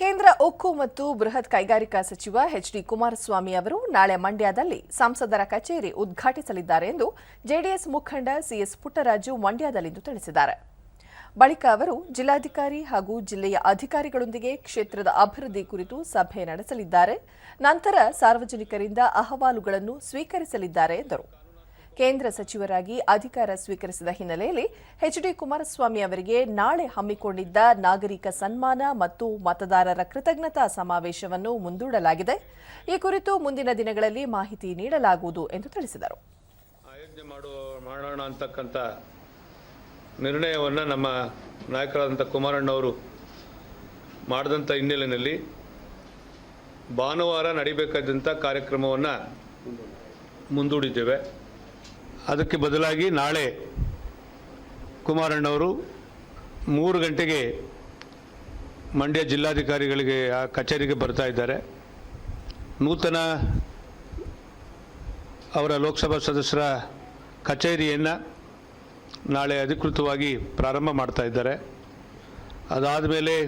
ಕೇಂದ್ರ ಉಕ್ಕು ಮತ್ತು ಬೃಹತ್ ಕೈಗಾರಿಕಾ ಸಚಿವ ಎಚ್ ಡಿ ಕುಮಾರಸ್ವಾಮಿ ಅವರು ನಾಳೆ ಮಂಡ್ಯದಲ್ಲಿ ಸಂಸದರ ಕಚೇರಿ ಉದ್ಘಾಟಿಸಲಿದ್ದಾರೆ ಎಂದು ಜೆಡಿಎಸ್ ಮುಖಂಡ ಸಿಎಸ್ ಪುಟ್ಟರಾಜು ಮಂಡ್ಯದಲ್ಲಿಂದು ತಿಳಿಸಿದ್ದಾರೆ. ಬಳಿಕ ಅವರು ಜಿಲ್ಲಾಧಿಕಾರಿ ಹಾಗೂ ಜಿಲ್ಲೆಯ ಅಧಿಕಾರಿಗಳೊಂದಿಗೆ ಕ್ಷೇತ್ರದ ಅಭಿವೃದ್ಧಿ ಕುರಿತು ಸಭೆ ನಡೆಸಲಿದ್ದಾರೆ. ನಂತರ ಸಾರ್ವಜನಿಕರಿಂದ ಅಹವಾಲುಗಳನ್ನು ಸ್ವೀಕರಿಸಲಿದ್ದಾರೆ ಎಂದರು. ಕೇಂದ್ರ ಸಚಿವರಾಗಿ ಅಧಿಕಾರ ಸ್ವೀಕರಿಸಿದ ಹಿನ್ನೆಲೆಯಲ್ಲಿ ಎಚ್ಡಿ ಕುಮಾರಸ್ವಾಮಿ ಅವರಿಗೆ ನಾಳೆ ಹಮ್ಮಿಕೊಂಡಿದ್ದ ನಾಗರಿಕ ಸನ್ಮಾನ ಮತ್ತು ಮತದಾರರ ಕೃತಜ್ಞತಾ ಸಮಾವೇಶವನ್ನು ಮುಂದೂಡಲಾಗಿದೆ. ಈ ಕುರಿತು ಮುಂದಿನ ದಿನಗಳಲ್ಲಿ ಮಾಹಿತಿ ನೀಡಲಾಗುವುದು ಎಂದು ತಿಳಿಸಿದರು. ಮಾಡೋಣ ಅಂತಕ್ಕಂಥ ನಿರ್ಣಯವನ್ನು ನಮ್ಮ ನಾಯಕರಾದಂಥ ಕುಮಾರಣ್ಣವರು ಮಾಡಿದಂಥ ಹಿನ್ನೆಲೆಯಲ್ಲಿ ಭಾನುವಾರ ನಡಿಬೇಕಾದಂಥ ಕಾರ್ಯಕ್ರಮವನ್ನು ಮುಂದೂಡಿದ್ದೇವೆ. ಅದಕ್ಕೆ ಬದಲಾಗಿ ನಾಳೆ ಕುಮಾರಣ್ಣವರು ಮೂರು ಗಂಟೆಗೆ ಮಂಡ್ಯ ಜಿಲ್ಲಾಧಿಕಾರಿಗಳಿಗೆ ಆ ಕಚೇರಿಗೆ ಬರ್ತಾ ಇದ್ದಾರೆ. ನೂತನ ಅವರ ಲೋಕಸಭಾ ಸದಸ್ಯರ ಕಚೇರಿಯನ್ನು ನಾಳೆ ಅಧಿಕೃತವಾಗಿ ಪ್ರಾರಂಭ ಮಾಡ್ತಾ ಇದ್ದಾರೆ. ಅದಾದ ಮೇಲೆ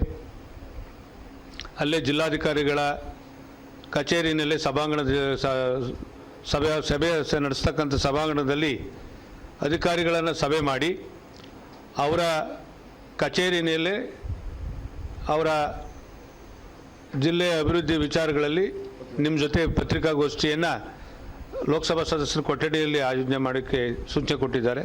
ಅಲ್ಲೇ ಜಿಲ್ಲಾಧಿಕಾರಿಗಳ ಕಚೇರಿನಲ್ಲೇ ಸಭಾಂಗಣದ ಸ- ಸಭೆ ಸಭೆ ನಡೆಸ್ತಕ್ಕಂಥ ಸಭಾಂಗಣದಲ್ಲಿ ಅಧಿಕಾರಿಗಳನ್ನು ಸಭೆ ಮಾಡಿ ಅವರ ಕಚೇರಿನಲ್ಲೇ ಅವರ ಜಿಲ್ಲೆಯ ಅಭಿವೃದ್ಧಿ ವಿಚಾರಗಳಲ್ಲಿ ನಿಮ್ಮ ಜೊತೆ ಪತ್ರಿಕಾಗೋಷ್ಠಿಯನ್ನು ಲೋಕಸಭಾ ಸದಸ್ಯರ ಕೊಠಡಿಯಲ್ಲಿ ಆಯೋಜನೆ ಮಾಡೋಕ್ಕೆ ಸೂಚನೆ ಕೊಟ್ಟಿದ್ದಾರೆ.